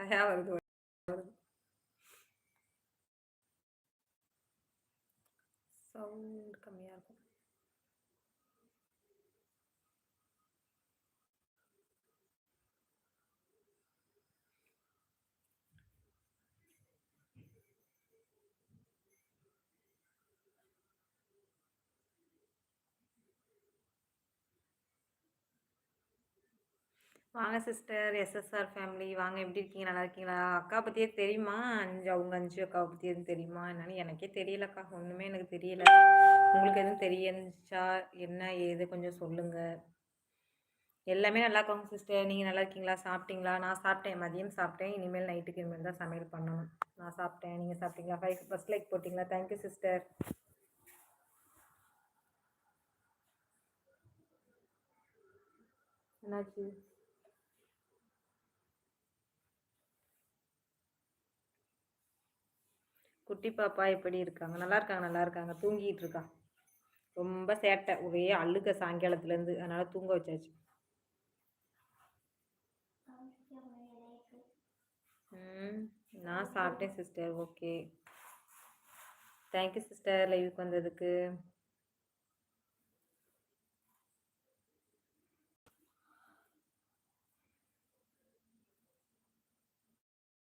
கட்டாயா வருது வருது சவுண்ட் கம்மியாக இருக்கும். வாங்க சிஸ்டர் எஸ்எஸ்ஆர் ஃபேமிலி வாங்க எப்படி இருக்கீங்க? நல்லா இருக்கீங்களா? அக்கா பற்றியே தெரியுமா? அஞ்சு அவங்க அஞ்சு அக்காவை பற்றி எதுவும் தெரியுமா? என்னன்னு எனக்கே தெரியலக்கா. ஒன்றுமே எனக்கு தெரியல. உங்களுக்கு எதுவும் தெரியுச்சா என்ன ஏது? கொஞ்சம் சொல்லுங்கள் எல்லாமே நல்லா இருக்காங்க சிஸ்டர். நீங்கள் நல்லா இருக்கீங்களா? சாப்பிட்டீங்களா? நான் சாப்பிட்டேன். மதியம் சாப்பிட்டேன். இனிமேல் நைட்டுக்கு இனிமேல் தான் சமையல் பண்ணணும். நான் சாப்பிட்டேன். நீங்கள் சாப்பிட்டீங்களா? ஃபைவ் ஃபஸ்ட் லைக் போட்டிங்களா? தேங்க்யூ சிஸ்டர் என்னாச்சு? குட்டி பாப்பா எப்படி இருக்காங்க? நல்லா இருக்காங்க நல்லா இருக்காங்க. தூங்கிட்டு இருக்கா. ரொம்ப சேட்டை. ஒரே அழுக சாயங்காலத்துலேருந்து அதனால் தூங்க வச்சாச்சு. ம் நான் சாப்பிட்டேன் சிஸ்டர் ஓகே தேங்க்யூ சிஸ்டர் லைவுக்கு வந்ததுக்கு.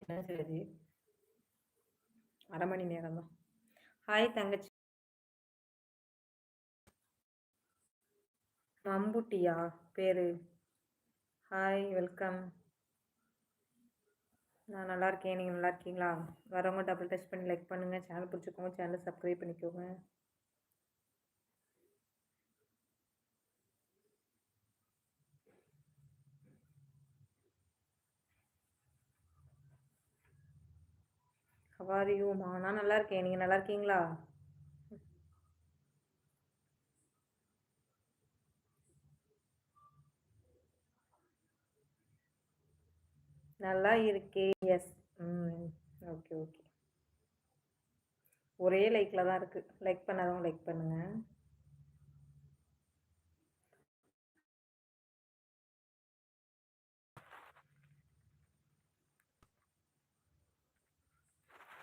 என்ன சரி அரை மணி நேரம் தான் ஹாய் தங்கச்சி. மம்புட்டியா? பேரு. ஹாய் வெல்கம் நான் நல்லா இருக்கேன். நீங்கள் நல்லா இருக்கீங்களா? வரவங்க டபுள் டச் பண்ணி லைக் பண்ணுங்கள் சேனல் பிடிச்சிக்கோங்க சேனலை சப்ஸ்கிரைப் பண்ணிக்கோங்க. ஹவாரியூமா நான் நல்லா இருக்கேன். நீங்கள் நல்லா இருக்கீங்களா? நல்லா இருக்கே. எஸ் ம் ஓகே ஓகே ஒரே லைக்கில் தான் இருக்குது லைக் பண்ணாதவங்க லைக் பண்ணுங்கள்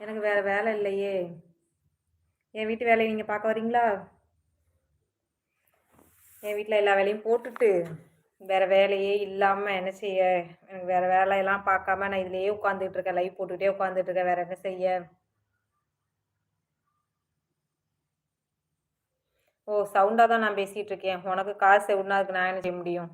எனக்கு வேறு வேலை இல்லையே. என் வீட்டு வேலையை நீங்கள் பார்க்க வரீங்களா என் வீட்டில் எல்லா வேலையும் போட்டுட்டு வேறு வேலையே இல்லாமல் என்ன செய்ய? எனக்கு வேறு வேலையெல்லாம் பார்க்காம நான் இதுலேயே உட்காந்துட்டு இருக்கேன். லைவ் போட்டுக்கிட்டே உட்காந்துட்டு இருக்கேன். வேறு என்ன செய்ய? ஓ சவுண்டாக தான் நான் பேசிகிட்டு இருக்கேன். உனக்கு காசு எவ்வளோ இருக்கு நான் என்ன செய்ய முடியும்?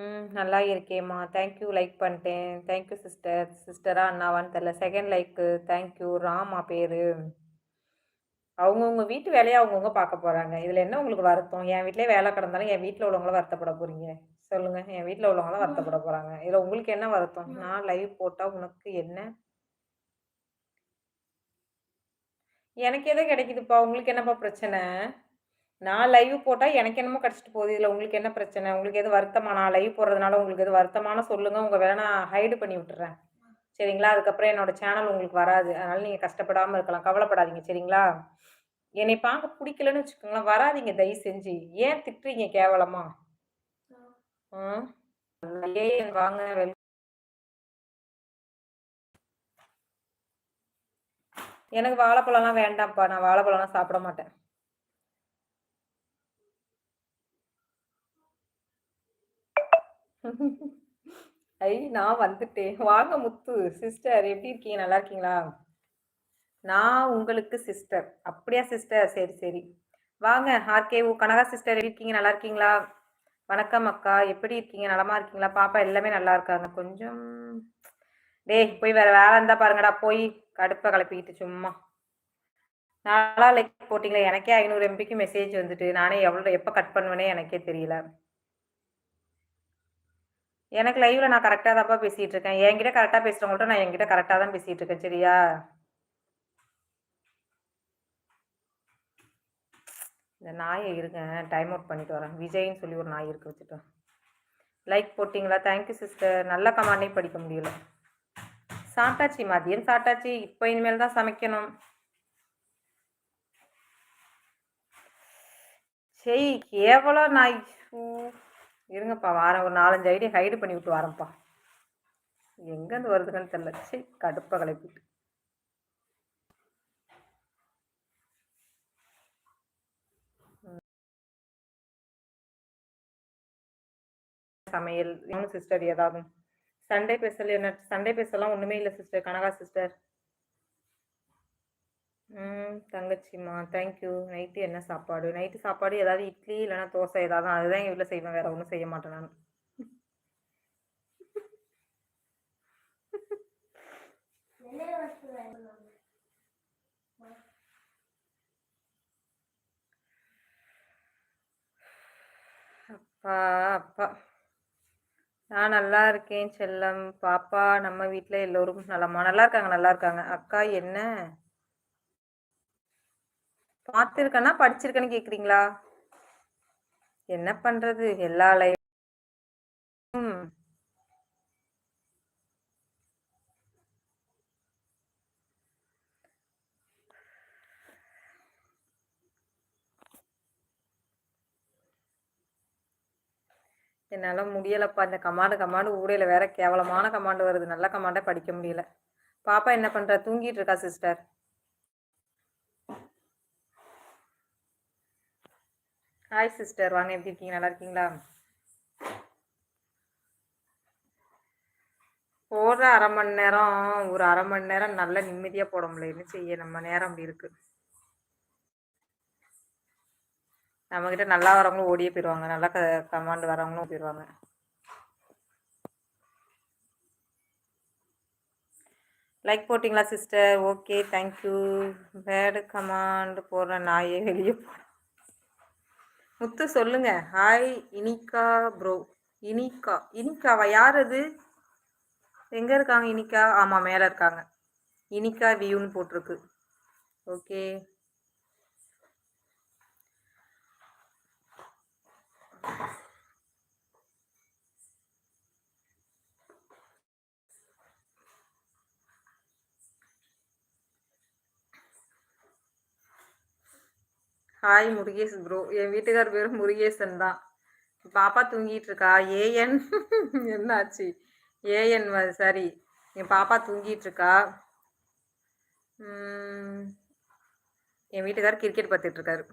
ம் நல்லா இருக்கேம்மா. தேங்க்யூ லைக் பண்ணிட்டேன். தேங்க்யூ சிஸ்டர் சிஸ்டரா அண்ணாவான்னு தெரில செகண்ட் லைக்கு தேங்க்யூ ராமா பேர். அவங்கவுங்க வீட்டு வேலையை அவங்கவுங்க பார்க்க போகிறாங்க இதில் என்ன உங்களுக்கு வருத்தம்? என் வீட்டிலே வேலை கிடந்தாலும் என் வீட்டில் உள்ளவங்களும் வருத்தப்பட போகிறீங்க சொல்லுங்கள் என் வீட்டில் உள்ளவங்களாம் வருத்தப்பட போகிறாங்க இதில் உங்களுக்கு என்ன வருத்தம்? நான் லைவ் போட்டால் உனக்கு என்ன? எனக்கு எதோ கிடைக்குதுப்பா? உங்களுக்கு என்னப்பா பிரச்சனை? நான் லைவ் போட்டால் எனக்கு என்னமோ கிடச்சிட்டு போகுது. இதில் உங்களுக்கு என்ன பிரச்சனை? உங்களுக்கு எது வருத்தமா? நான் லைவ் போடுறதுனால உங்களுக்கு எது வருத்தமான சொல்லுங்கள் உங்கள் வேலை நான் ஹைடு பண்ணி விட்டுறேன். சரிங்களா? அதுக்கப்புறம் என்னோட சேனல் உங்களுக்கு வராது. அதனால் நீங்கள் கஷ்டப்படாமல் இருக்கலாம். கவலைப்படாதீங்க. சரிங்களா? என்னை பார்க்க பிடிக்கலன்னு வச்சுக்கோங்களேன். வராதிங்க. தயவு செஞ்சு. ஏன் திட்டுறீங்க கேவலமா? ஏன் வாங்க? எனக்கு வாழைப்பழம்லாம் வேண்டாம்ப்பா. நான் வாழைப்பழம்லாம் சாப்பிட மாட்டேன். ஐ நான் வந்துட்டேன். வாங்க முத்து சிஸ்டர் எப்படி இருக்கீங்க? நல்லா இருக்கீங்களா? நான் உங்களுக்கு சிஸ்டர் அப்படியா சிஸ்டர் சரி சரி. வாங்க ஆர்கே ஓ கனகா சிஸ்டர் எப்படி இருக்கீங்க? நல்லா இருக்கீங்களா? வணக்கம் அக்கா. எப்படி இருக்கீங்க? நலமா இருக்கீங்களா? பாப்பா எல்லாமே நல்லா இருக்காங்க. கொஞ்சம் டேய் போய் வேற வேலை இருந்தா பாருங்கடா. போய் கடுப்பை கிளப்பிக்கிட்டு சும்மா. நாளா லைக் போட்டிங்களே. எனக்கே ஐநூறு எம்பிக்கு மெசேஜ் வந்துட்டு. நானே எவ்வளோ எப்போ கட் பண்ணுவேனே எனக்கே தெரியல. எனக்கு லைவ்ல நான் கரெக்டாக தான்ப்பா பேசிட்டு இருக்கேன் என்கிட்ட கரெக்டாக பேசுகிறவங்கள்ட்ட நான் என்கிட்ட கரெக்டாக தான் பேசிட்டு இருக்கேன் சரியா? இந்த நாயை இருக்கேன் டைம் அவுட் பண்ணிட்டு வரேன். விஜய்ன்னு சொல்லி ஒரு நாய் இருக்கு வச்சுட்டோம் லைக் போட்டிங்களா? தேங்க்யூ சிஸ்டர் நல்ல கமாண்டே படிக்க முடியல. சாப்பிட்டாச்சு மதியம் சாப்பிட்டாச்சு. இப்போ இனிமேல் தான் சமைக்கணும். சரி கேவலம் நாய்? இருங்கப்பா வாரம் ஒரு நாலஞ்சு ஐடியா ஹைடு பண்ணி விட்டு வரேன்ப்பா. எங்கேருந்து வருதுன்னு தெரில சரி கடுப்பை கிளப்பிட்டு. சமையல் இன்னும் சிஸ்டர் ஏதாவது. சண்டே பேசல என்ன? சண்டே பேசலாம் ஒன்றுமே இல்லை சிஸ்டர் கனகா சிஸ்டர் ம் தங்கச்சிம்மா. தேங்க்யூ நைட்டு என்ன சாப்பாடு? நைட்டு சாப்பாடு ஏதாவது இட்லி இல்லைன்னா தோசை ஏதாவது அதுதான் எங்கள் வீட்டில் செய்வேன். வேறு ஒன்றும் செய்ய மாட்டேன் நான். அப்பா அப்பா. நான் நல்லா இருக்கேன் செல்லம். பாப்பா நம்ம வீட்டில் எல்லோரும் நலமா? நல்லா இருக்காங்க நல்லா இருக்காங்க. அக்கா என்ன? பார்த்துருக்கேன்னா படிச்சிருக்கேன்னு கேக்குறீங்களா? என்ன பண்றது? எல்லா லைஃப் என்னால் முடியலப்பா. இந்த கமாண்டு கமாண்டு ஊடையில் வேற கேவலமான கமாண்டு வருது. நல்ல கமாண்டை படிக்க முடியல. பாப்பா என்ன பண்ணுறா தூங்கிட்டு இருக்கா சிஸ்டர் ஹாய் சிஸ்டர் வாங்க எப்படி இருக்கீங்க? நல்லா இருக்கீங்களா? போடுற அரை மணி நேரம் ஒரு அரை மணி நேரம் நல்ல நிம்மதியாக போட முடியல. என்ன செய்ய? நம்ம நேரம் அப்படி இருக்கு. நம்மக்கிட்ட நல்லா வரவங்களும் ஓடியே போயிடுவாங்க நல்லா க கமாண்டு வரவங்களும் போயிடுவாங்க லைக் போட்டிங்களா sister okay thank you bad comment போடுற நாயே வெளியே போட முத்து சொல்லுங்க. ஹாய் இனிகா ப்ரோ இனிகா இனிகாவா யார் அது? எங்கே இருக்காங்க இனிகா ஆமாம் மேலே இருக்காங்க. இனிகா வியூன்னு போட்டிருக்கு. ஓகே. ஹாய் முருகேஷ் ப்ரோ என் வீட்டுக்கார் பேர் முருகேசன் தான். பாப்பா தூங்கிட்டு இருக்கா? ஏஎன். என்னாச்சு? ஏஎன் சரி. என் பாப்பா தூங்கிட்டு இருக்கா? என் வீட்டுக்கார் கிரிக்கெட் பார்த்துட்டு இருக்காரு.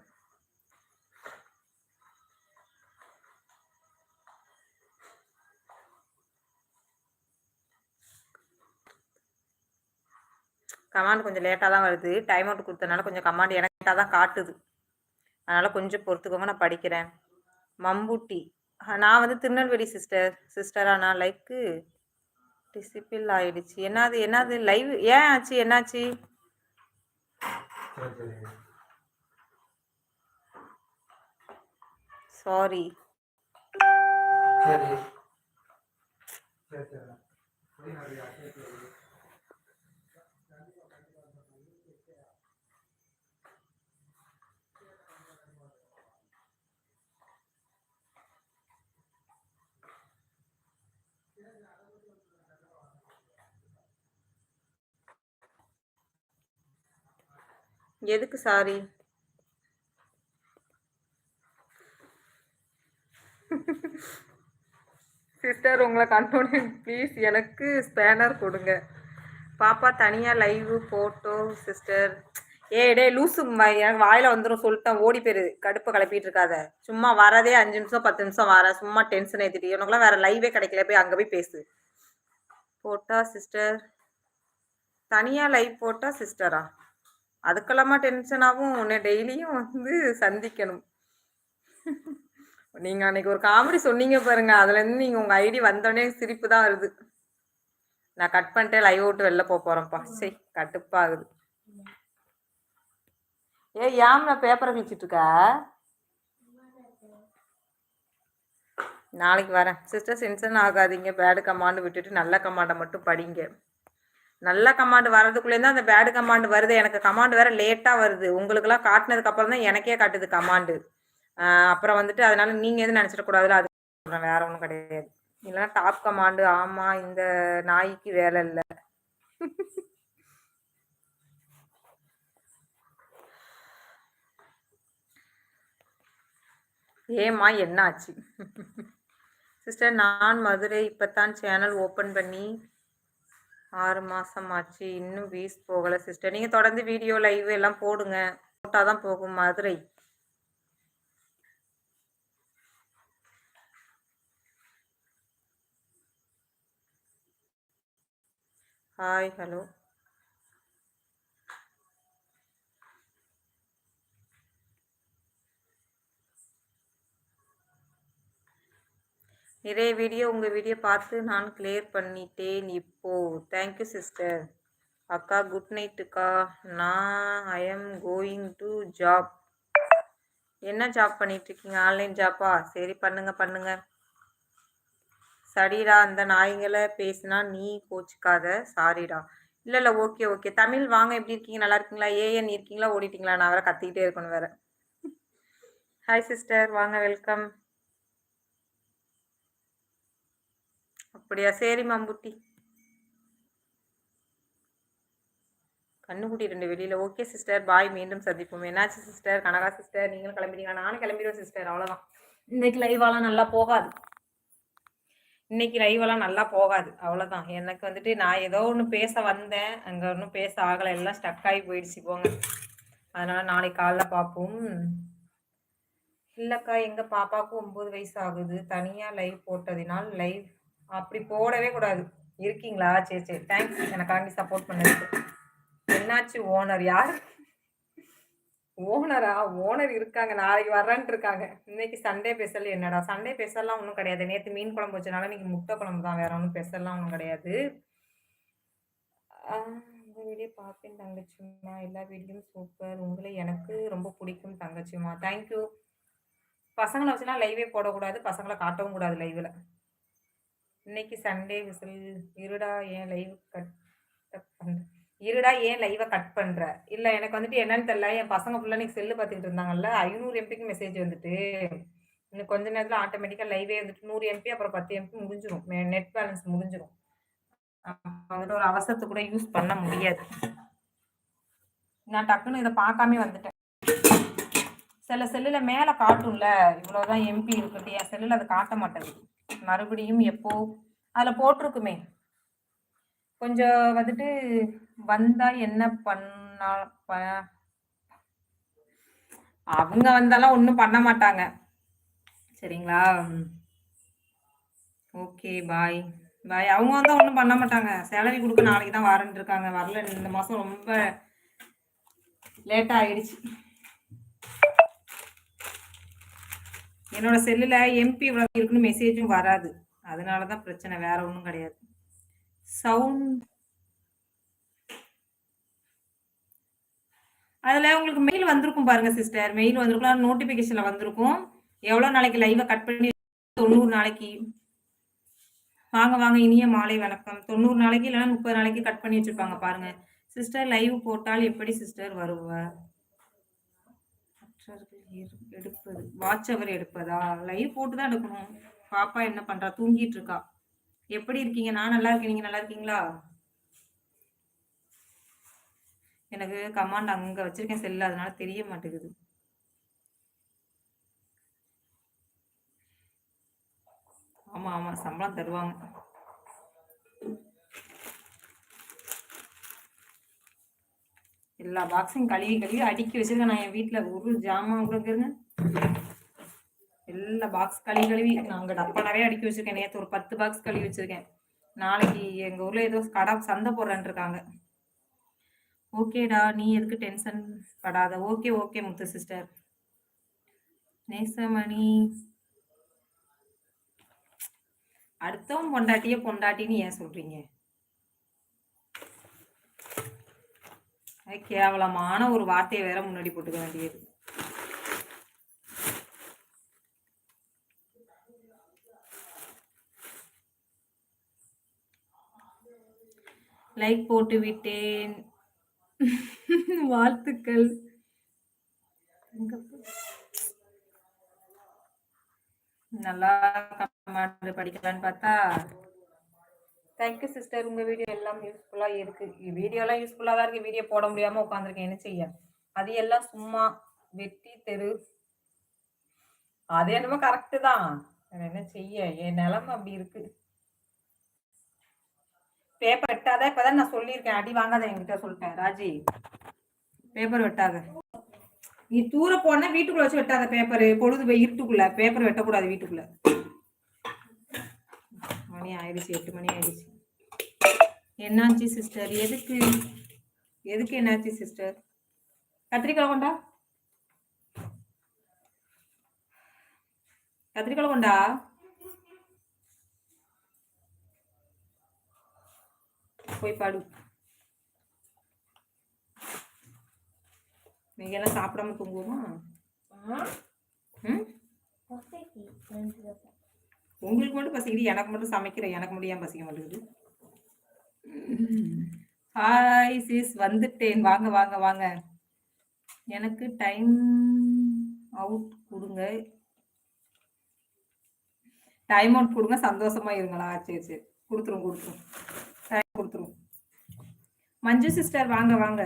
கமாண்ட் கொஞ்சம் லேட்டாக தான் வருது. டைம் அவுட் கொடுத்தனால கொஞ்சம் கமாண்ட் எனக்கு தான் காட்டுது. அதனால் கொஞ்சம் பொறுத்துக்கோங்க நான் படிக்கிறேன். மம்பூட்டி. நான் வந்து திருநெல்வேலி சிஸ்டர் சிஸ்டரா நான் லைக்கு டிசிப்பிள் ஆயிடுச்சு. என்னது என்னது லைவ் ஏன் ஆச்சு என்னாச்சு? சாரி சரி. எதுக்கு சாரி? சிஸ்டர் உங்களை கண்ட்ரோல் ப்ளீஸ் எனக்கு ஸ்பேனர் கொடுங்க. பாப்பா தனியாக லைவ் ஃபோட்டோ சிஸ்டர் ஏ டே லூசு எனக்கு வாயில் வந்துடும் சொல்லிட்டேன். ஓடி போயிரு கடுப்பை கிளப்பிட்டு இருக்காத. சும்மா வரதே அஞ்சு நிமிஷம் பத்து நிமிஷம் வர. சும்மா டென்ஷன் ஏற்றிட்டு உனக்குலாம் வேற லைவே கிடைக்கல. போய் அங்கே போய் பேசு. போட்டா சிஸ்டர் தனியாக லைவ் போட்டா சிஸ்டரா அதுக்கெல்லாமா டென்ஷன் ஆகும் உன்னை டெய்லியும் வந்து சந்திக்கணும். நீங்கள் அன்னைக்கு ஒரு காமெடி சொன்னீங்க பாருங்க அதுலேருந்து நீங்கள் உங்கள் ஐடி வந்தோடனே சிரிப்பு தான் வருது. நான் கட் பண்ணிட்டே லைவ் விட்டு வெளில போக போகிறேன்ப்பா சரி கட்டுப்பாகுது ஏ யாம் நான் பேப்பரை கிழிச்சிட்டு இருக்க? நாளைக்கு வரேன். சிஸ்டர் சென்சன் ஆகாதீங்க. பேடு கமாண்டு விட்டுட்டு நல்ல கமாண்டை மட்டும் படிங்க. நல்ல கமாண்டு வர்றதுக்குள்ளேருந்து அந்த பேடு கமாண்டு வருது. எனக்கு கமாண்டு வேற லேட்டாக வருது. உங்களுக்குலாம் காட்டினதுக்கு அப்புறம் தான் எனக்கே காட்டுது கமாண்டு அப்புறம் வந்துட்டு அதனால நீங்கள் எதுவும் நினச்சிடக்கூடாதுல அது வேற ஒன்றும் கிடையாது. இல்லைன்னா டாப் கமாண்டு ஆமாம் இந்த நாய்க்கு வேலை இல்லை. ஏமா என்னாச்சு? சிஸ்டர் நான் மதுரை இப்போத்தான் சேனல் ஓப்பன் பண்ணி ஆறு மாதம் ஆச்சு இன்னும் வீஸ் போகலை சிஸ்டர் நீங்கள் தொடர்ந்து வீடியோ லைவ் எல்லாம் போடுங்க. போட்டால் தான் போகும் மதுரை. ஹாய் ஹலோ நிறைய வீடியோ உங்கள் வீடியோ பார்த்து நான் கிளியர் பண்ணிட்டேன் இப்போ. தேங்க்யூ சிஸ்டர் அக்கா குட் நைட்டுக்கா நான் I am going to job என்ன ஜாப் பண்ணிகிட்ருக்கீங்க ஆன்லைன் ஜாப்பா சரி பண்ணுங்க பண்ணுங்க. சரிடா அந்த நாய்களை பேசினா நீ கோச்சிக்காத. சாரிடா இல்லை இல்லை ஓகே ஓகே தமிழ் வாங்க எப்படி இருக்கீங்க? நல்லா இருக்கீங்களா? ஏஎன் இருக்கீங்களா? ஓடிட்டீங்களா? நான் வேற கத்திக்கிட்டே இருக்கணும் வேற. ஹாய் சிஸ்டர் வாங்க வெல்கம் அப்படியா? சரி மாம்புட்டி. கண்ணுக்குட்டி ரெண்டு வெளியில். Okay sister. பாய். மீண்டும் சந்திப்போம். என்னாச்சு சிஸ்டர்? கனகா சிஸ்டர்? நீங்களும் கிளம்பிட்டீங்க நானும் கிளம்பிடுவேன் சிஸ்டர். அவ்வளோதான் இன்னைக்கு லைவெல்லாம் நல்லா போகாது. இன்னைக்கு லைவெல்லாம் நல்லா போகாது. அவ்வளோதான் எனக்கு வந்துட்டு நான் ஏதோ ஒன்று பேச வந்தேன். அங்கே ஒன்றும் பேச ஆகலை. எல்லாம் ஸ்டக் ஆகி போயிடுச்சு போங்க. அதனால நாளைக்கு காலைல பார்ப்போம். இல்லைக்கா எங்கள் பாப்பாவுக்கு ஒம்பது வயசு ஆகுது. தனியாக லைவ் போட்டதினால் லைவ் அப்படி போடவே கூடாது. இருக்கீங்களா? சரி சரி. தேங்க்ஸ் எனக்காண்டி சப்போர்ட் பண்ணதுக்கு என்னாச்சு ஓனர் யார்? ஓனரா ஓனர் இருக்காங்க. நாளைக்கு வர்றேன்ட்டு இருக்காங்க. இன்னைக்கு சண்டே ஸ்பெஷல் என்னடா சண்டே பெசல்லாம் ஒன்றும் கிடையாது. நேற்று மீன் குழம்பு வச்சனால இன்னைக்கு முட்டை குழம்பு தான். வேற ஒன்றும் ஸ்பெஷல்லாம் ஒன்றும் கிடையாது. இந்த வீடியோ பார்ப்பேன் தங்கச்சிமா எல்லா வீடியோவும் சூப்பர் உங்களை எனக்கு ரொம்ப பிடிக்கும் தங்கச்சிமா தேங்க்யூ பசங்களை வச்சுனா லைவே போடக்கூடாது. பசங்களை காட்டவும் கூடாது லைவில் இன்னைக்கு சண்டே விசில். இருடா ஏன் லைவ் கட் பண்ணுற இருடா ஏன் லைவை கட் பண்ணுற இல்லை எனக்கு வந்துட்டு என்னன்னு தெரியல. என் பசங்க ஃபுல்லாக இன்னைக்கு செல்லு பார்த்துக்கிட்டு இருந்தாங்கல்ல. ஐநூறு எம்பிக்கு மெசேஜ் வந்துட்டு. இன்னும் கொஞ்ச நேரத்தில் ஆட்டோமேட்டிக்காக லைவே வந்துட்டு நூறு எம்பி அப்புறம் பத்து எம்பி முடிஞ்சிடும் நெட் பேலன்ஸ் முடிஞ்சிடும் வந்துட்டு ஒரு அவசரத்தை கூட யூஸ் பண்ண முடியாது. நான் டக்குன்னு இதை பார்க்காம வந்துட்டேன். சில செல்லில் மேலே காட்டும்ல. இவ்வளோதான் எம்பி இருக்கட்டும் என் செல்லில் அதை காட்ட மாட்டேங்குது. மறுபடியும் எப்போ அதில் போட்டிருக்குமே. கொஞ்சம் வந்துட்டு வந்தால் என்ன பண்ணா அவங்க வந்தாலும் ஒன்றும் பண்ண மாட்டாங்க. சரிங்களா? Okay bye. பாய். அவங்க வந்தால் ஒன்றும் பண்ண மாட்டாங்க. சேலரி கொடுக்க நாளைக்கு தான் வரேன் இருக்காங்க. வரல இந்த மாதம் ரொம்ப லேட்டாக ஆயிடுச்சு. என்னோட செல்லில் எம்பி இவ்வளோ இருக்குன்னு மெசேஜும் வராது. அதனால தான் பிரச்சனை வேற ஒன்றும் கிடையாது. சவுண்ட் அதில் உங்களுக்கு மெயில் வந்திருக்கும் பாருங்க சிஸ்டர் மெயில் வந்திருக்கும். நோட்டிஃபிகேஷனில் வந்திருக்கும். எவ்வளோ நாளைக்கு லைவை கட் பண்ணி தொண்ணூறு நாளைக்கு? வாங்க வாங்க இனிய மாலை வணக்கம். தொண்ணூறு நாளைக்கு இல்லைன்னா முப்பது நாளைக்கு கட் பண்ணி வச்சிருப்பாங்க பாருங்க. சிஸ்டர் லைவ் போட்டால் எப்படி சிஸ்டர் வருவார் எடுப்பது? வாட்ச் அவர் எடுப்பதா? லைவ் போட்டு தான் எடுக்கணும். பாப்பா என்ன பண்றா? தூங்கிட்டு இருக்கா. எப்படி இருக்கீங்க? நான் நல்லா இருக்கேன். நீங்க நல்லா இருக்கீங்களா? எனக்கு கமாண்ட் அங்க வச்சிருக்கேன். செல்லு அதனால தெரிய மாட்டேங்குது. ஆமா ஆமா. சம்பளம் தருவாங்க. எல்லா பாக்ஸையும் கழுவி கழுவி அடுக்கி வச்சிருக்கேன். நான் என் வீட்டுல ஒரு ஜாமான் கூட இருங்க. எல்லா பாக்ஸ் கழுவி கழுவி நாங்கள் டப்பனாவே அடுக்கி வச்சிருக்கேன். நேற்று ஒரு பத்து பாக்ஸ் கழுவி வச்சிருக்கேன். நாளைக்கு எங்கள் ஊரில் ஏதோ கடை சந்தை போடுறேன் இருக்காங்க. ஓகேடா நீ எதுக்கு டென்ஷன் படாத. Okay okay Muthu sister Nesamani. அடுத்தவன் பொண்டாட்டியே பொண்டாட்டின்னு ஏன் சொல்றீங்க? கேவலமான ஒரு வார்த்தையை வேற முன்னாடி போட்டுக்க வேண்டியது. லைக் போட்டு விட்டேன். வாழ்த்துக்கள். நல்லா கமெண்ட் படிக்கலான்னு பார்த்தா. தேங்க்யூ சிஸ்டர் உங்கள் வீடியோ எல்லாம் யூஸ்ஃபுல்லாக இருக்குது எல்லாம் யூஸ்ஃபுல்லாக தான் இருக்குது வீடியோ போட முடியாமல் உட்காந்துருக்கேன் என்ன செய்ய? அது எல்லாம் சும்மா வெட்டி தெரு. அது என்னமோ கரெக்டு தான். என்ன செய்ய? என் நிலம அப்படி இருக்கு. பேப்பர் வெட்டாத இப்பதான் நான் சொல்லியிருக்கேன். அடி வாங்காத என்கிட்ட சொல்லிட்டேன் ராஜி. பேப்பர் வெட்டாத. நீ தூர போனா வீட்டுக்குள்ள வச்சு வெட்டாத பேப்பர் பொழுது போய் இருட்டுக்குள்ள பேப்பர் வெட்டக்கூடாது வீட்டுக்குள்ள. மணி ஆயிடுச்சு எட்டு மணி ஆயிடுச்சு. என்னாச்சு சிஸ்டர் எதுக்கு? எதுக்கு என்னாச்சு சிஸ்டர் கத்திரிக்காய் கொண்டா? கத்திரிக்காய் கொண்டா? போய் பாடு. நீங்க எல்லாம் சாப்பிடாம தூங்குவோமா? ம்? உங்களுக்கு மட்டும் பசிக்குது எனக்கு மட்டும் சமைக்கிறேன். எனக்கு மட்டும் ஏன் பசிக்க மாட்டேங்குது? ஹாய் சிஸ் வந்துட்டேன். வாங்க வாங்க வாங்க. எனக்கு டைம் அவுட் கொடுங்க. டைம் அவுட் கொடுங்க சந்தோஷமா இருங்களா? சரி சரி. கொடுத்துரும் கொடுத்துரும். கொடுத்துருவோம் மஞ்சு சிஸ்டர் வாங்க வாங்க.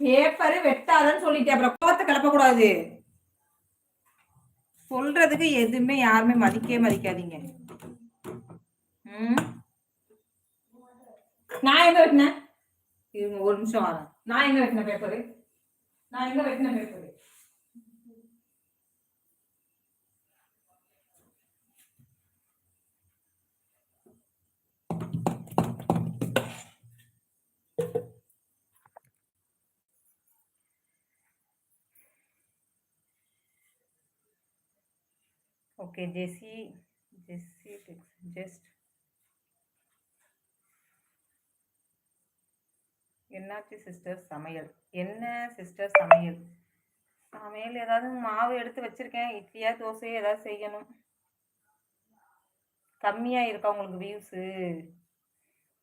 பேப்பரு வெட்டாதன்னு சொல்லிட்டேன் அப்புறம் கோவத்தை கிளப்பக்கூடாது. சொல்றதுக்கு எதுவுமே யாருமே மதிக்கவே மதிக்காதீங்க. நான் எங்க வெட்டினேன்? ஒரு நிமிஷம் வரேன் நான் எங்க வெட்டின பேப்பரு நான் எங்க வெட்டின பேப்பரு ஓகே ஜெசி டெக்ஸ் ஜெஸ்ட் என்னாச்சு சிஸ்டர் சமையல். என்ன சிஸ்டர் சமையல்? சமையல் ஏதாவது மாவு எடுத்து வச்சிருக்கேன். இட்லியா தோசையோ ஏதாவது செய்யணும். கம்மியாக இருக்கா உங்களுக்கு வியூஸு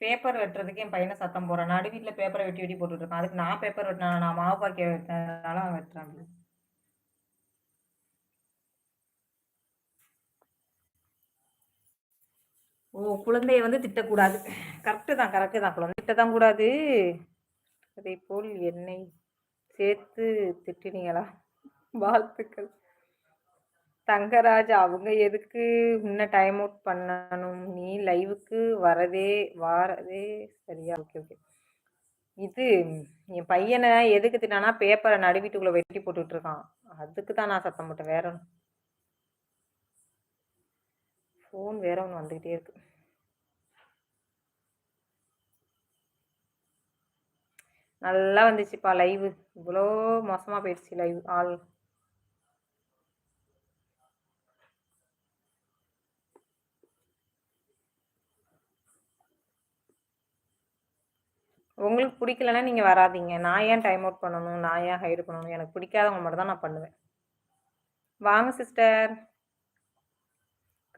பேப்பர் வெட்டுறதுக்கு என் பையனை சத்தம் போடுறான். நடு வீட்டில் பேப்பரை வெட்டி வெட்டி போட்டுருக்கேன் அதுக்கு நான் பேப்பர் வெட்டினா நான் மாவு பாக்கிய வெட்டினால அவன் வெட்டுறான். ஓ குழந்தைய வந்து திட்டக்கூடாது. கரெக்டு தான் கரெக்டு தான். குழந்தை திட்டத்தான் கூடாது. அதே போல் என்னை சேர்த்து திட்டினீங்களா? வாழ்த்துக்கள். தங்கராஜ் அவங்க எதுக்கு முன்ன டைம் அவுட் பண்ணணும்? நீ லைவுக்கு வரதே வாரதே. சரியா ஓகே ஓகே இது என் பையனை எதுக்கு திட்டானா பேப்பரை நடுவீட்டுக்குள்ளே வெட்டி போட்டுட்டு இருக்கான். அதுக்கு தான் நான் சத்தம் போட்டேன். வேற ஒன்று ஃபோன் வேற ஒன்று வந்துக்கிட்டே இருக்கு. நல்லா வந்துச்சுப்பா லைவ். இவ்வளோ மோசமாக போயிடுச்சு லைவ் ஆள். உங்களுக்கு பிடிக்கலன்னா நீங்கள் வராதீங்க. நான் ஏன் டைம் அவுட் பண்ணணும்? நான் ஏன் ஹைடு பண்ணணும்? எனக்கு பிடிக்காதவங்க மட்டும் தான் நான் பண்ணுவேன். வாங்க சிஸ்டர்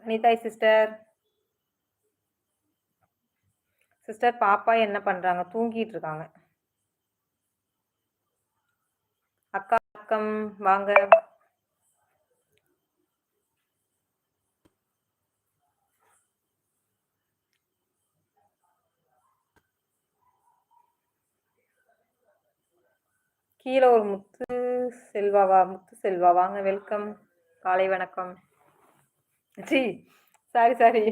அனிதாய் சிஸ்டர். சிஸ்டர் பாப்பா என்ன பண்ணுறாங்க தூங்கிட்டு இருக்காங்க அக்கா வணக்கம். வாங்க. கீழே ஒரு முத்து செல்வாவா முத்து செல்வா. வாங்க வெல்கம். காலை வணக்கம். ஜி சாரி சாரி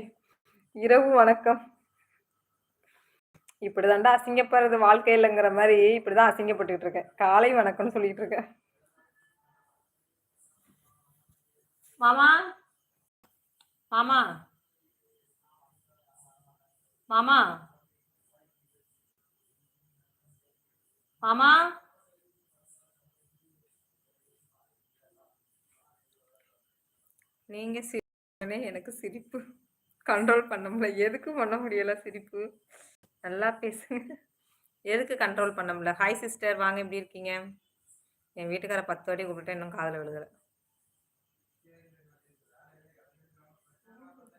இரவு வணக்கம். இப்படிதான்டா அசிங்கப்படுறது வாழ்க்கை இல்லைங்கிற மாதிரி இப்படிதான் அசிங்கப்பட்டுக்கிட்டு இருக்கேன். காலை வணக்கம்னு சொல்லிட்டு இருக்கேன். மாமா? மாமா? மாமா? மாமா? நீங்க உடனே எனக்கு சிரிப்பு. கண்ட்ரோல் பண்ண முடியல. எதுக்கும் பண்ண முடியல சிரிப்பு. நல்லா பேசுங்க. எதுக்கு கண்ட்ரோல் பண்ண முடியல? ஹாய் சிஸ்டர் வாங்க எப்படி இருக்கீங்க? என் வீட்டுக்கார பத்து வாட்டி கூப்பிட்டு இன்னும் காதில் விழுகலை.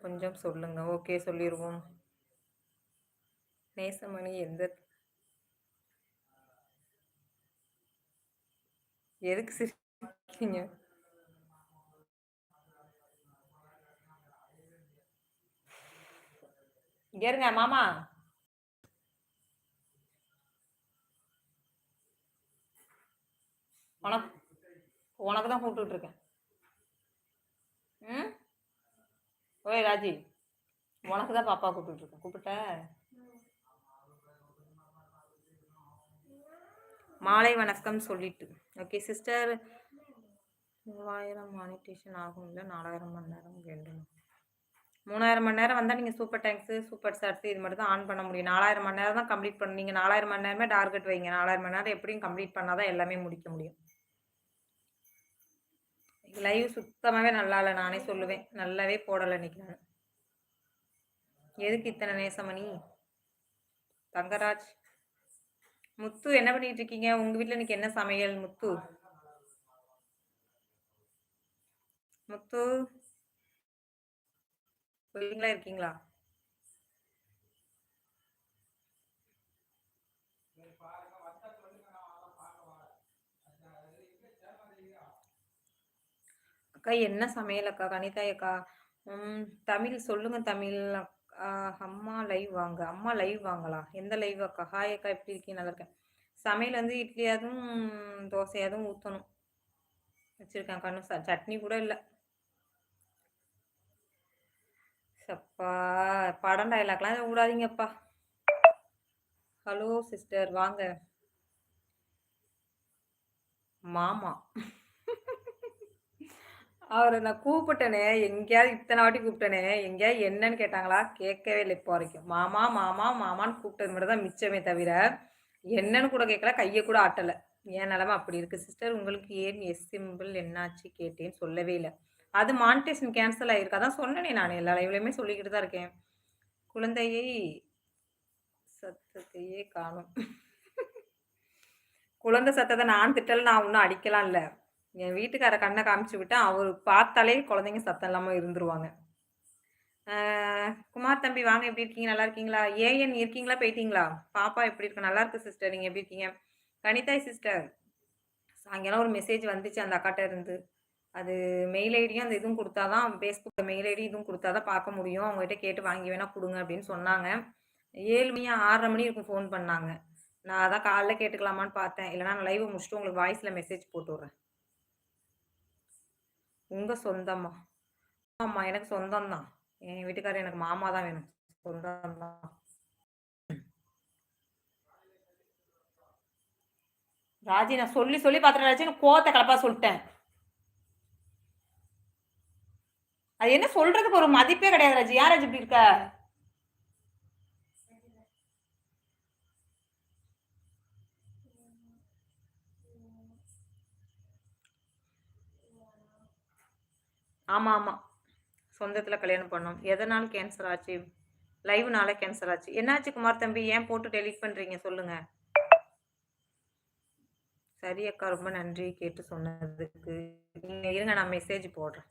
கொஞ்சம் சொல்லுங்க. ஓகே சொல்லிடுவோம் நேசமணி எந்த எதுக்கு சிரிக்கீங்க இங்க இருங்க மாமா. உனக்கு உனக்கு தான் கூப்பிட்டுட்டு இருக்கேன் ம்? ஓய் ராஜி உனக்கு தான் பாப்பா கூப்பிட்டுருக்கேன் கூப்பிட்ட? மாலை வணக்கம் சொல்லிட்டு. Okay sister. மூவாயிரம் மானிட்டேஷன் ஆகும் இல்லை நாலாயிரம் மணி நேரம் வேண்டும்? மூணாயிரம் மணி நேரம் வந்தால் நீங்கள் சூப்பர் டேங்க்ஸு சூப்பர் சாட்ஸு இது மட்டும் தான் ஆன் பண்ண முடியும். நாலாயிரம் மணி நேரம் தான் கம்ப்ளீட் பண்ண நீங்கள் நாலாயிரம் மணி நேரமே டார்கெட் வைங்க. நாலாயிரம் மணி நேரம் எப்படியும் கம்ப்ளீட் பண்ணால் தான் எல்லாமே முடிக்க முடியும். லைவ் சுத்தமாகவே நல்லா இல்லை. நானே சொல்லுவேன். நல்லாவே போடலை நினைக்கிறேன் எதுக்கு இத்தனை நேசமணி? தங்கராஜ். முத்து என்ன பண்ணிட்டு இருக்கீங்க? உங்க வீட்டில் இன்னைக்கு என்ன சமையல் முத்து? முத்து? ஒழுங்களா இருக்கீங்களா? அக்கா என்ன சமையல் அக்கா? கனிதா அக்கா. ம், தமிழ் சொல்லுங்க தமிழ். அக்கா, அம்மா லைவ் வாங்க. அம்மா லைவ் வாங்கலாம் எந்த லைவ் அக்கா? ஹாய் அக்கா எப்படி இருக்கீங்க? நல்லா இருக்கேன். சமையல் வந்து இட்லியாதும் தோசையாதும் ஊற்றணும் வச்சிருக்கேன் கண்ணு சட்னி கூட இல்லை. சப்பா படம் டைலாக்லாம் விடாதீங்கப்பா. ஹலோ சிஸ்டர் வாங்க. மாமா. அவரை நான் கூப்பிட்டேனே. எங்கேயாவது இத்தனை வாட்டி கூப்பிட்டேனே. எங்கேயாவது என்னன்னு கேட்டாங்களா? கேட்கவே இல்லை இப்போ வரைக்கும். மாமா மாமா மாமான்னு கூப்பிட்டது மட்டும் தான் மிச்சமே தவிர என்னன்னு கூட கேட்கல கையை கூட ஆட்டலை. என் நிலமை அப்படி இருக்குது சிஸ்டர் உங்களுக்கு ஏன் எஸ் சிம்பிள் என்னாச்சு கேட்டேன்னு சொல்லவே இல்லை. அது மானிட்டேஷன் கேன்சல் ஆகிருக்கு அதான் சொன்னேனே நான் எல்லா லைவ்லையுமே சொல்லிக்கிட்டு தான் இருக்கேன். குழந்தையை சத்தத்தையே காணும். குழந்தை சத்தத்தை நான் திட்டல நான் ஒன்றும் அடிக்கலாம் இல்லை என் வீட்டுக்கார கண்ணை காமிச்சு விட்டேன் அவர் பார்த்தாலே குழந்தைங்க சத்தம் இல்லாமல் இருந்துருவாங்க. குமார் தம்பி வாங்க. எப்படி இருக்கீங்க? நல்லா இருக்கீங்களா? ஏஎன் இருக்கீங்களா? போயிட்டீங்களா? பாப்பா எப்படி இருக்கு? நல்லா இருக்கு சிஸ்டர் நீங்கள் எப்படி இருக்கீங்க? கனிதாய் சிஸ்டர் சாயங்காலம் ஒரு மெசேஜ் வந்துச்சு அந்த அக்காட்ட இருந்து. அது மெயில் ஐடியும் அந்த இதுவும் கொடுத்தாதான் ஃபேஸ்புக்கில் மெயில் ஐடி இதுவும் கொடுத்தாதான் பார்க்க முடியும். அவங்ககிட்ட கேட்டு வாங்கி வேணா கொடுங்க அப்படின்னு சொன்னாங்க. ஏழு மணி ஆறரை மணி இருக்கும் ஃபோன் பண்ணாங்க. நான் அதான் காலைல கேட்டுக்கலாமான்னு பார்த்தேன். இல்லைனா நான் லைவை முடிச்சுட்டு உங்களுக்கு வாய்ஸில் மெசேஜ் போட்டு விட்றேன். உங்கள் சொந்தம்மா. ஆமாம் எனக்கு சொந்தம் தான் என் வீட்டுக்காரர் எனக்கு மாமா தான் வேணும். சொந்தம் தான் ராஜி நான் சொல்லி சொல்லி பார்த்துட்டேன் ராஜி. எனக்கு கோத்த கலப்பா சொல்லிட்டேன். அது என்ன சொல்றதுக்கு ஒரு மதிப்பே கிடையாது ராஜி. யார் ராஜி இப்படி இருக்க? ஆமா ஆமா. சொந்தத்துல கல்யாணம் பண்ணோம். எதனால கேன்சர் ஆச்சு? லைவ்னால கேன்சர் ஆச்சு. என்னாச்சு குமார் தம்பி? ஏன் போட்டு டெலீட் பண்றீங்க? சொல்லுங்க. சரி அக்கா ரொம்ப நன்றி கேட்டு சொன்னதுக்கு. நீங்க இருங்க நான் மெசேஜ் போடுறேன்.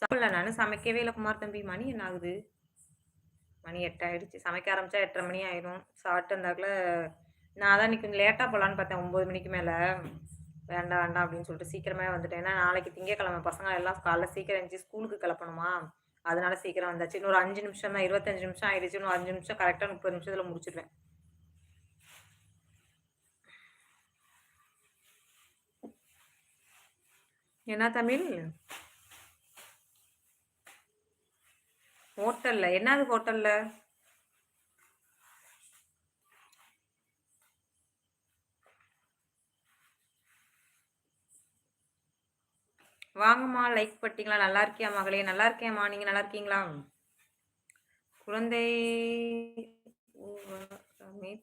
சாப்பிடல நான். சமைக்கவே இல்லை குமார் தம்பி. மணி என்ன ஆகுது? மணி எட்டாயிடுச்சு. சமைக்க ஆரம்பிச்சா எட்டரை மணி ஆயிரும். சாப்பிட்டு இருந்தாக்குல நான் தான் இன்னைக்கு கொஞ்சம் லேட்டாக போகலான்னு பார்த்தேன். ஒம்பது மணிக்கு மேலே. வேண்டாம் வேண்டாம் அப்படின்னு சொல்லிட்டு சீக்கிரமே வந்துட்டேன். ஏன்னா நாளைக்கு திங்கக்கிழமை பசங்க எல்லாம் காலைல சீக்கிரம் எழுந்துச்சு ஸ்கூலுக்கு கிளப்பணுமா? அதனால சீக்கிரம் வந்தாச்சு. இன்னொரு அஞ்சு நிமிஷம் தான் இருபத்தஞ்சு நிமிஷம் ஆயிடுச்சு. இன்னும் அஞ்சு நிமிஷம் கரெக்டாக முப்பது நிமிஷத்தில் முடிச்சிடுவேன் என்ன தமிழ் ஹோட்டல்ல. என்னது ஹோட்டல்ல? வாங்கம்மா லைக் பண்ணிட்டீங்களா? நல்லா இருக்கியா மகளே? நல்லா இருக்கேம்மா. நீங்க நல்லா இருக்கீங்களா? குழந்தை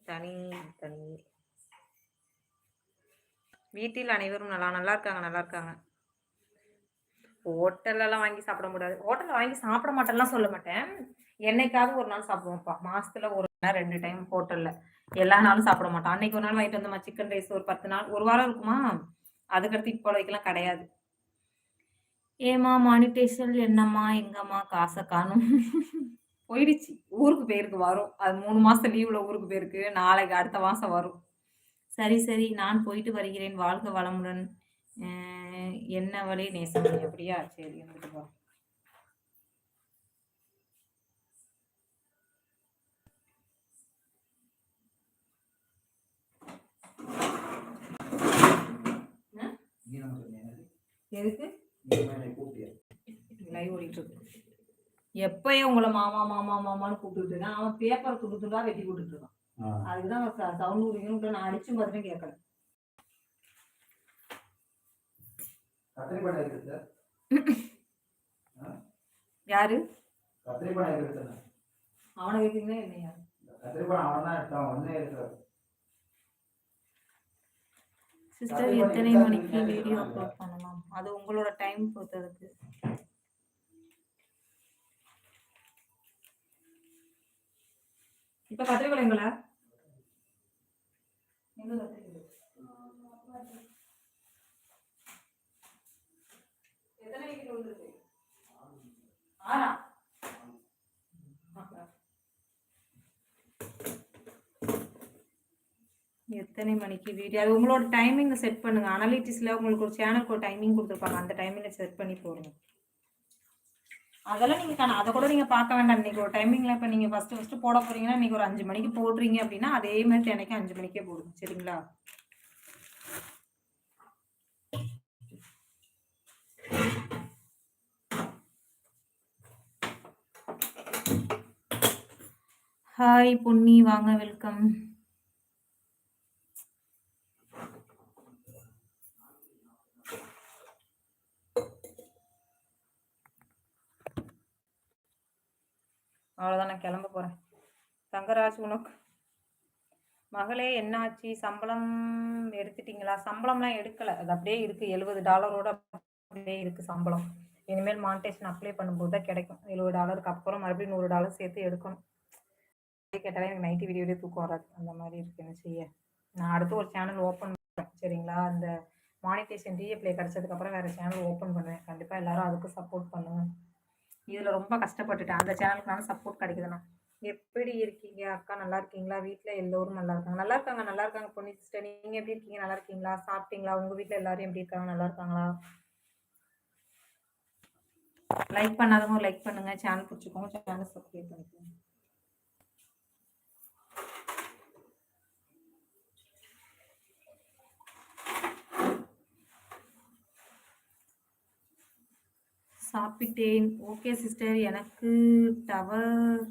தனி தனி. வீட்டில் அனைவரும் நல்லா நல்லா இருக்காங்க நல்லா இருக்காங்க. ஹோட்டல்லலாம் வாங்கி சாப்பிட முடியாது. ஹோட்டலில் வாங்கி சாப்பிட மாட்டேன்லாம் சொல்ல மாட்டேன். என்னைக்காவது ஒரு நாள் சாப்பிடுவோம்ப்பா. மாசத்துல ஒரு நாள் ரெண்டு டைம் ஹோட்டல்ல. எல்லா நாளும் சாப்பிட மாட்டோம். அன்னைக்கு ஒரு நாள் வாங்கிட்டு வந்தோமா சிக்கன் ரைஸ் ஒரு பத்து நாள். ஒரு வாரம் இருக்குமா? அதுக்கடுத்து இப்போ வைக்கலாம் கிடையாது. ஏமா மானிட்டேஷன் என்னம்மா? எங்கம்மா? காசை காணும். போயிடுச்சு. ஊருக்கு போயிருக்கு வரும். அது மூணு மாசம் லீவ்ல ஊருக்கு போயிருக்கு. நாளைக்கு அடுத்த மாசம் வரும். சரி சரி. நான் போயிட்டு வருகிறேன். வாழ்க வளமுடன். என்ன வழி நேசமணி அப்படியா சரி வந்துட்டு போ. எதுக்கு? லைவ் ஓடிட்டு இருக்கு. எப்பயே உங்களை மாமா மாமா மாமான்னு கூப்பிட்டு இருக்கேன். அவன் பேப்பர் துண்டு துண்டா வெட்டி போட்டுட்டு இருக்கான். அதுக்குதான் சவுண்ட் நான் அடிச்சும் பார்த்துட்டு கேட்கல. கத்திரி பழம் இருக்கு சார். யாரு? கத்திரி பழம் இருக்கு சார். அவனை கேட்குறீங்களா இல்லையா கத்திரி பழம் அவன் தான் எடுத்தான் ஒன்னே இருக்கு சிஸ்டர் எத்தனை மணிக்கு வீடியோ அப்லோட் பண்ணலாம்? அது உங்களோட டைம் பொறுத்ததுக்கு. இப்ப கத்திரிக்கோள் எங்கள எங்க கத்திரிக்கோள் எத்தனை வந்துருக்கு எத்தனை மணிக்கு வீடியோ அது உங்களோட டைமிங் செட் பண்ணுங்க. அனாலிட்டிஸ்ல உங்களுக்கு ஒரு சேனலுக்கு ஒரு டைமிங் கொடுத்துருப்பாங்க. அந்த டைமிங்ல செட் பண்ணி போடுங்க. அதெல்லாம் நீங்க அதை கூட நீங்க பார்க்க வேண்டாம். இன்னைக்கு ஒரு டைமிங்ல இப்ப நீங்க ஃபர்ஸ்ட் ஃபர்ஸ்ட் போட போறீங்கன்னா இன்னைக்கு ஒரு அஞ்சு மணிக்கு போடுறீங்க அப்படின்னா அதே மாதிரி எனக்கு அஞ்சு மணிக்கே போடுங்க. சரிங்களா? ஹாய் பொன்னி வாங்க வெல்கம் அவ்வளோதான் நான் கிளம்ப போகிறேன் தங்கராஜ் உனக்கு? மகளே என்னாச்சு? சம்பளம் எடுத்துட்டீங்களா? சம்பளம்லாம் எடுக்கலை. அது அப்படியே இருக்குது எழுபது டாலரோட அப்படியே இருக்குது சம்பளம். இனிமேல் மானிட்டேஷன் அப்ளை பண்ணும்போது தான் கிடைக்கும். எழுபது டாலருக்கு அப்புறம் மறுபடியும் நூறு டாலர் சேர்த்து எடுக்கணும். கேட்டாலே எனக்கு நைட்டு வீடியோலேயே தூக்கம் வராது. அந்த மாதிரி இருக்கு என்ன செய்ய? நான் அடுத்து ஒரு சேனல் ஓப்பன் பண்ணுறேன் சரிங்களா? அந்த மானிட்டேஷன் டிஎப்ளே கிடச்சதுக்கப்புறம் வேறு சேனல் ஓப்பன் பண்ணுவேன். கண்டிப்பாக எல்லாரும் அதுக்கு சப்போர்ட் பண்ணுவேன் இதில் ரொம்ப கஷ்டப்பட்டுட்டேன். அந்த சேனலுக்கு நான் சப்போர்ட் கிடைக்குதுண்ணா. எப்படி இருக்கீங்க? அக்கா நல்லா இருக்கீங்களா? வீட்டில் எல்லோரும் நல்லா இருக்காங்க. நல்லா இருக்காங்க நல்லா இருக்காங்க பொண்ணு சிஸ்டர் நீங்கள் எப்படி இருக்கீங்க? நல்லா இருக்கீங்களா? சாப்பிட்டீங்களா? உங்கள் வீட்டில் எல்லாரும் எப்படி இருக்காங்க? நல்லா இருக்காங்களா? லைக் பண்ணாதவங்க லைக் பண்ணுங்க. சேனல் பிடிச்சிக்கோங்க. சேனல் சப்ஸ்கிரைப் பண்ணிக்கோங்க. சாப்பிட்டேன். ஓகே சிஸ்டர் எனக்கு டவர்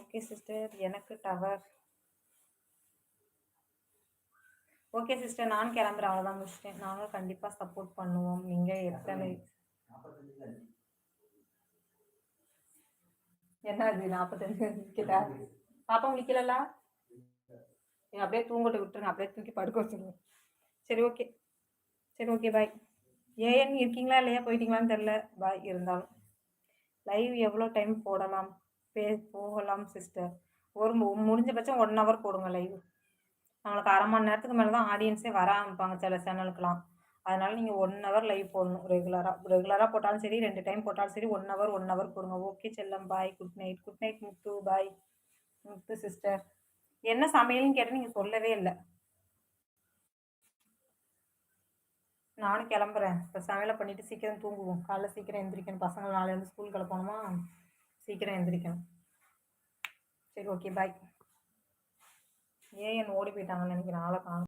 ஓகே சிஸ்டர் எனக்கு டவர் ஓகே சிஸ்டர் நான் கிளம்புறேன். அவ்வளோதான் முடிச்சிட்டேன் நாங்கள் கண்டிப்பாக சப்போர்ட் பண்ணுவோம். நீங்கள் எத்தனை என்ன இது நாற்பத்தஞ்சு கிட்ட பாப்பா முடிக்கலல்ல நீங்க அப்படியே தூங்கிட்டு விட்டுருங்க. அப்படியே தூக்கி படுக்க வச்சுருங்க. சரி ஓகே. சரி ஓகே பாய் ஏஎன் இருக்கீங்களா இல்லையா? போயிட்டீங்களான்னு தெரில பாய் இருந்தாலும். லைவ் எவ்வளோ டைம் போடலாம்? பே போகலாம் சிஸ்டர் ஒரு மு- முடிஞ்சபட்சம் ஒன் ஹவர் போடுங்க லைவ் நம்மளுக்கு அரை மணி நேரத்துக்கு மேலே தான் ஆடியன்ஸே வர ஆரம்பிப்பாங்க சில சேனலுக்குலாம் அதனால் நீங்கள் ஒன் ஹவர் லைவ் போடணும். ரெகுலராக ரெகுலராக போட்டாலும் சரி ரெண்டு டைம் போட்டாலும் சரி ஒன் ஹவர் ஒன் ஹவர் போடுங்க. ஓகே செல்லம் bye good night good night Muthu. Bye Muthu sister என்ன சமையல்னு கேட்டால் நீங்கள் சொல்லவே இல்லை. நானும் கிளம்புறேன். இப்போ சமையலை பண்ணிட்டு சீக்கிரம் தூங்குவோம். காலைல சீக்கிரம் எந்திரிக்கணும். பசங்க நாளையிலேருந்து ஸ்கூல் கிளப்பணுமா? சீக்கிரம் எந்திரிக்கணும். சரி ஓகே பாய் ஏன் ஓடி போயிட்டாங்கன்னு நினைக்கிறேன். ஆளை காணும்.